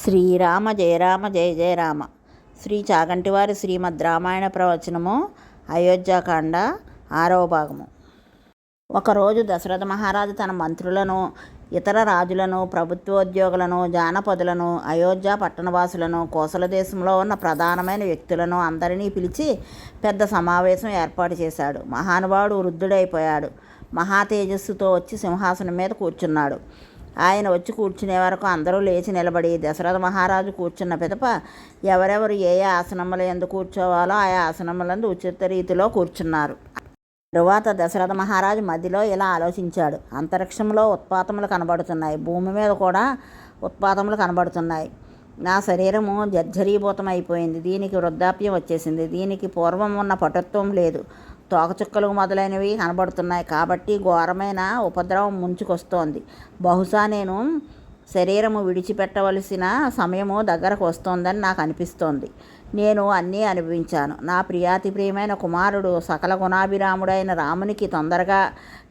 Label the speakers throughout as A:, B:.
A: శ్రీరామ జయరామ జయ జయ రామ. శ్రీ చాగంటివారి శ్రీమద్ రామాయణ ప్రవచనము అయోధ్యాకాండ ఆరవ భాగము. ఒకరోజు దశరథ మహారాజు తన మంత్రులను ఇతర రాజులను ప్రభుత్వోద్యోగులను జానపదులను అయోధ్య పట్టణవాసులను కోసల దేశంలో ఉన్న ప్రధానమైన వ్యక్తులను అందరినీ పిలిచి పెద్ద సమావేశం ఏర్పాటు చేశాడు. మహానుభావుడు వృద్ధుడైపోయాడు. మహా తేజస్సుతో వచ్చి సింహాసనం మీద కూర్చున్నాడు. ఆయన వచ్చి కూర్చునే వరకు అందరూ లేచి నిలబడి దశరథ మహారాజు కూర్చున్న పిదప ఎవరెవరు ఏ ఏ ఆసనముల ఎందు కూర్చోవాలో ఆయా ఆసనములందు ఉచిత రీతిలో కూర్చున్నారు. తరువాత దశరథ మహారాజు మధ్యలో ఇలా ఆలోచించాడు. అంతరిక్షంలో ఉత్పాతములు కనబడుతున్నాయి. భూమి మీద కూడా ఉత్పాతములు కనబడుతున్నాయి. నా శరీరము జర్జరీభూతం అయిపోయింది దీనికి వృద్ధాప్యం వచ్చేసింది. దీనికి పూర్వం ఉన్న పటుత్వం లేదు. తోకచుక్కలు మొదలైనవి కనబడుతున్నాయి కాబట్టి ఘోరమైన ఉపద్రవం ముంచుకొస్తోంది. బహుశా నేను శరీరము విడిచిపెట్టవలసిన సమయము దగ్గరకు వస్తోందని నాకు అనిపిస్తోంది. నేను అన్నీ అనుభవించాను. నా ప్రియాతి ప్రియమైన కుమారుడు సకల గుణాభిరాముడైన రామునికి తొందరగా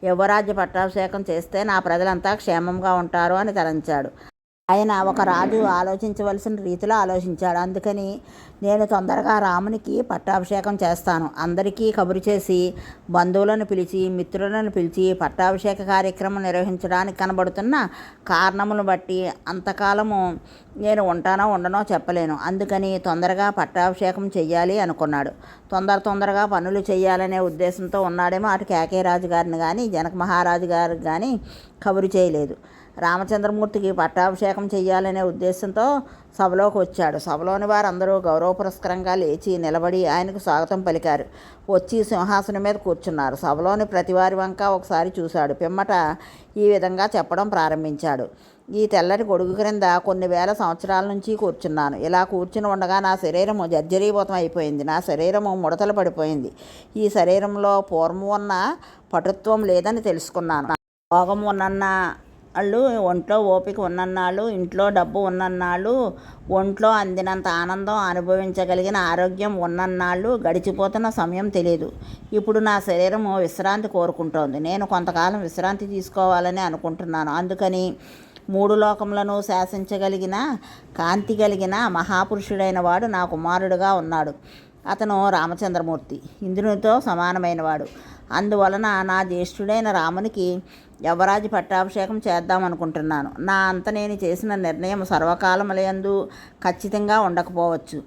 A: యువరాజ్య పట్టాభిషేకం చేస్తే నా ప్రజలంతా క్షేమంగా ఉంటారు అని తలంచాడు. ఆయన ఒక రాజు ఆలోచించవలసిన రీతిలో ఆలోచించాడు. అందుకని నేను తొందరగా రామునికి పట్టాభిషేకం చేస్తాను. అందరికీ కబురు చేసి బంధువులను పిలిచి మిత్రులను పిలిచి పట్టాభిషేక కార్యక్రమం నిర్వహించడానికి కనబడుతున్న కారణములను బట్టి అంతకాలము నేను ఉంటానో ఉండనో చెప్పలేను. అందుకని తొందరగా పట్టాభిషేకం చెయ్యాలి అనుకున్నాడు. తొందర తొందరగా పనులు చేయాలనే ఉద్దేశంతో ఉన్నాడేమో అటు కేకే రాజు గారిని కానీ జనక మహారాజు గారికి కానీ కబురు చేయలేదు. రామచంద్రమూర్తికి పట్టాభిషేకం చేయాలనే ఉద్దేశంతో సభలోకి వచ్చాడు. సభలోని వారందరూ గౌరవ పురస్కరంగా లేచి నిలబడి ఆయనకు స్వాగతం పలికారు. వచ్చి సింహాసనం మీద కూర్చున్నారు. సభలోని ప్రతివారి వంక ఒకసారి చూశాడు. పిమ్మట ఈ విధంగా చెప్పడం ప్రారంభించాడు. ఈ తెల్లటి గొడుగు క్రింద కొన్ని వేల సంవత్సరాల నుంచి కూర్చున్నాను. ఇలా కూర్చుని ఉండగా నా శరీరము జర్జరీభూతం అయిపోయింది. నా శరీరము ముడతలు పడిపోయింది. ఈ శరీరంలో పూర్వం ఉన్న పటుత్వం లేదని తెలుసుకున్నాను. భోగం ఉన్నన్న వాళ్ళు ఒంట్లో ఓపిక ఉన్నన్నాళ్ళు ఇంట్లో డబ్బు ఉన్నన్నాళ్ళు ఒంట్లో అందినంత ఆనందం అనుభవించగలిగిన ఆరోగ్యం ఉన్నన్నాళ్ళు గడిచిపోతున్న సమయం తెలియదు ఇప్పుడు నా శరీరం విశ్రాంతి కోరుకుంటోంది. నేను కొంతకాలం విశ్రాంతి తీసుకోవాలని అనుకుంటున్నాను. అందుకని మూడు లోకములను శాసించగలిగిన కాంతి కలిగిన మహాపురుషుడైన వాడు నా కుమారుడుగా ఉన్నాడు. అతను రామచంద్రమూర్తి. ఇంద్రునితో సమానమైనవాడు. అందువలన నా జ్యేష్ఠుడైన రామునికి యవరాజు పట్టాభిషేకం చేద్దామనుకుంటున్నాను నా అంత నేను చేసిన నిర్ణయం సర్వకాలములందు ఖచ్చితంగా ఉండకపోవచ్చు.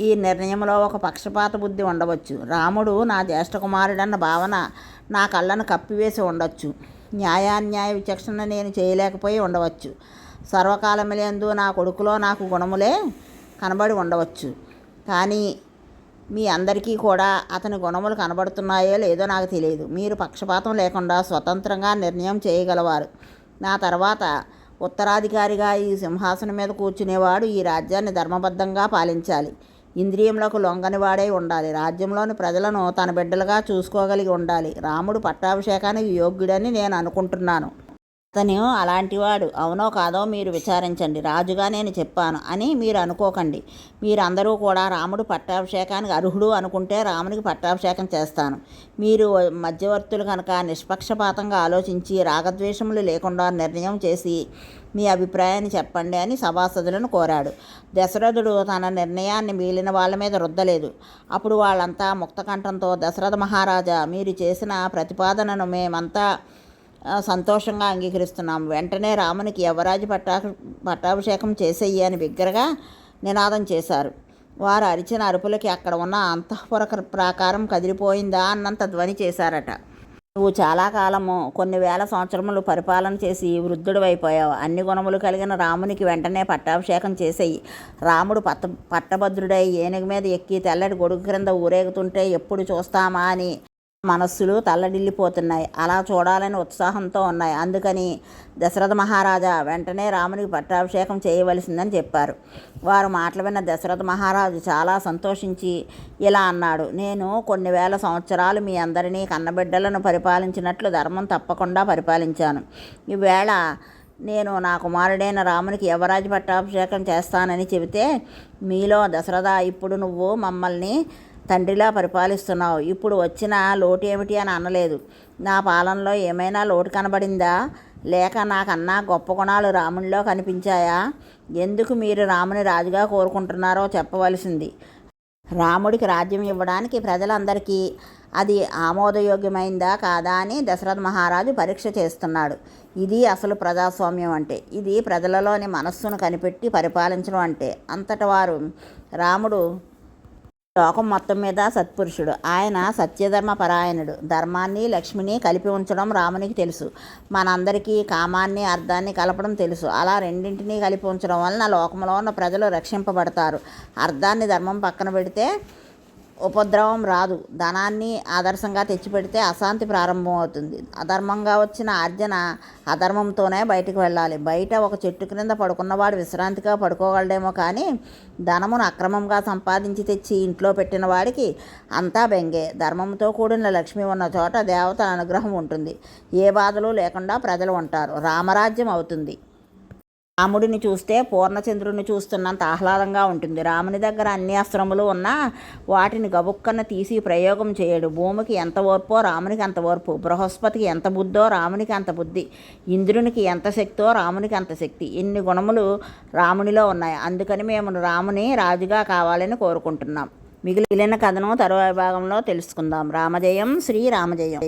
A: ఈ నిర్ణయంలో ఒక పక్షపాత బుద్ధి ఉండవచ్చు. రాముడు నా జ్యేష్ఠ కుమారుడన్న భావన నా కళ్ళను కప్పివేసి ఉండొచ్చు. న్యాయాన్యాయ విచక్షణ నేను చేయలేకపోయి ఉండవచ్చు. సర్వకాలములందు నా కొడుకులో నాకు గుణములే కనబడి ఉండవచ్చు. కానీ మీ అందరికీ కూడా అతని గుణములు కనబడుతున్నాయో లేదో నాకు తెలియదు. మీరు పక్షపాతం లేకుండా స్వతంత్రంగా నిర్ణయం చేయగలవారు. నా తర్వాత ఉత్తరాధికారిగా ఈ సింహాసనం మీద కూర్చునేవాడు ఈ రాజ్యాన్ని ధర్మబద్ధంగా పాలించాలి. ఇంద్రియంలోకి లొంగని వాడై ఉండాలి. రాజ్యంలోని ప్రజలను తన బిడ్డలుగా చూసుకోగలిగి ఉండాలి. రాముడు పట్టాభిషేకానికి యోగ్యుడని నేను అనుకుంటున్నాను. అతను అలాంటివాడు. అవునో కాదో మీరు విచారించండి. రాజుగా నేను చెప్పాను అని మీరు అనుకోకండి. మీరందరూ కూడా రాముడు పట్టాభిషేకానికి అర్హుడు అనుకుంటే రామునికి పట్టాభిషేకం చేస్తాను. మీరు మధ్యవర్తులు కనుక నిష్పక్షపాతంగా ఆలోచించి రాగద్వేషములు లేకుండా నిర్ణయం చేసి మీ అభిప్రాయాన్ని చెప్పండి అని సభాసదులను కోరాడు. దశరథుడు తన నిర్ణయాన్ని మిగిలిన వాళ్ళ మీద రుద్దలేదు. అప్పుడు వాళ్ళంతా ముక్తకంఠంతో దశరథ మహారాజా మీరు చేసిన ప్రతిపాదనను మేమంతా సంతోషంగా అంగీకరిస్తున్నాం. వెంటనే రామునికి యవరాజు పట్టా పట్టాభిషేకం చేసేయి అని బిగ్గరగా నినాదం చేశారు. వారు అరిచిన అరుపులకి అక్కడ ఉన్న అంతఃపుర ప్రాకారం కదిలిపోయిందా అన్నంత ధ్వని చేశారట. నువ్వు చాలా కాలము కొన్ని వేల సంవత్సరములు పరిపాలన చేసి వృద్ధుడు అన్ని గుణములు కలిగిన రామునికి వెంటనే పట్టాభిషేకం చేసేయి. రాముడు పట్ట పట్టభద్రుడై ఏనుగు మీద ఎక్కి తెల్లటి గొడుగు క్రింద ఊరేగుతుంటే ఎప్పుడు చూస్తామా అని మనస్సులు తల్లడిల్లిపోతున్నాయి. అలా చూడాలని ఉత్సాహంతో ఉన్నాయి. అందుకని దశరథ మహారాజా వెంటనే రామునికి పట్టాభిషేకం చేయవలసిందని చెప్పారు. వారు మాటలు విన్న దశరథ మహారాజు చాలా సంతోషించి ఇలా అన్నాడు. నేను కొన్ని వేల సంవత్సరాలు మీ అందరినీ కన్నబిడ్డలను పరిపాలించినట్లు ధర్మం తప్పకుండా పరిపాలించాను. ఈవేళ నేను నా కుమారుడైన రామునికి యువరాజు పట్టాభిషేకం చేస్తానని చెబితే మీలో దశరథ ఇప్పుడు నువ్వు మమ్మల్ని తండ్రిలా పరిపాలిస్తున్నావు. ఇప్పుడు వచ్చిన లోటు ఏమిటి అని అనలేదు. నా పాలనలో ఏమైనా లోటు కనబడిందా? లేక నాకన్నా గొప్ప గుణాలు రామునిలో కనిపించాయా? ఎందుకు మీరు రాముని రాజుగా కోరుకుంటున్నారో చెప్పవలసింది. రాముడికి రాజ్యం ఇవ్వడానికి ప్రజలందరికీ అది ఆమోదయోగ్యమైందా కాదా అని దశరథ మహారాజు పరీక్ష చేస్తున్నాడు. ఇది అసలు ప్రజాస్వామ్యం అంటే. ఇది ప్రజలలోని మనస్సును కనిపెట్టి పరిపాలించడం అంటే. అంతటి వారు రాముడు లోకం మొత్తం మీద సత్పురుషుడు. ఆయన సత్యధర్మ పరాయణుడు ధర్మాన్ని లక్ష్మిని కలిపి ఉంచడం రామునికి తెలుసు. మనందరికీ కామాన్ని అర్థాన్ని కలపడం తెలుసు. అలా రెండింటినీ కలిపి ఉంచడం వలన లోకంలో ఉన్న ప్రజలు రక్షింపబడతారు. అర్థాన్ని ధర్మం పక్కన పెడితే ఉపద్రవం రాదు. ధనాన్ని ఆదర్శంగా తెచ్చిపెడితే అశాంతి ప్రారంభమవుతుంది. అధర్మంగా వచ్చిన ఆర్జన అధర్మంతోనే బయటకు వెళ్ళాలి. బయట ఒక చెట్టు క్రింద పడుకున్నవాడు విశ్రాంతిగా పడుకోగలడేమో కానీ ధనమును అక్రమంగా సంపాదించి తెచ్చి ఇంట్లో పెట్టిన వాడికి అంతా బెంగే. ధర్మంతో కూడిన లక్ష్మి ఉన్న చోట దేవత అనుగ్రహం ఉంటుంది. ఏ బాధలు లేకుండా ప్రజలు ఉంటారు. రామరాజ్యం అవుతుంది. రాముడిని చూస్తే పూర్ణచంద్రుని చూస్తున్నంత ఆహ్లాదంగా ఉంటుంది. రాముని దగ్గర అన్ని అస్త్రములు ఉన్నా వాటిని గబుక్కన తీసి ప్రయోగం చేయడు. భూమికి ఎంత ఓర్పో రామునికి అంత ఓర్పు. బృహస్పతికి ఎంత బుద్ధో రామునికి అంత బుద్ధి. ఇంద్రునికి ఎంత శక్తో రామునికి అంత శక్తి. ఇన్ని గుణములు రామునిలో ఉన్నాయి. అందుకని మేము రాముని రాజుగా కావాలని కోరుకుంటున్నాం. మిగిలిన కథను తరువాయి భాగంలో తెలుసుకుందాం. రామజయం శ్రీ రామజయం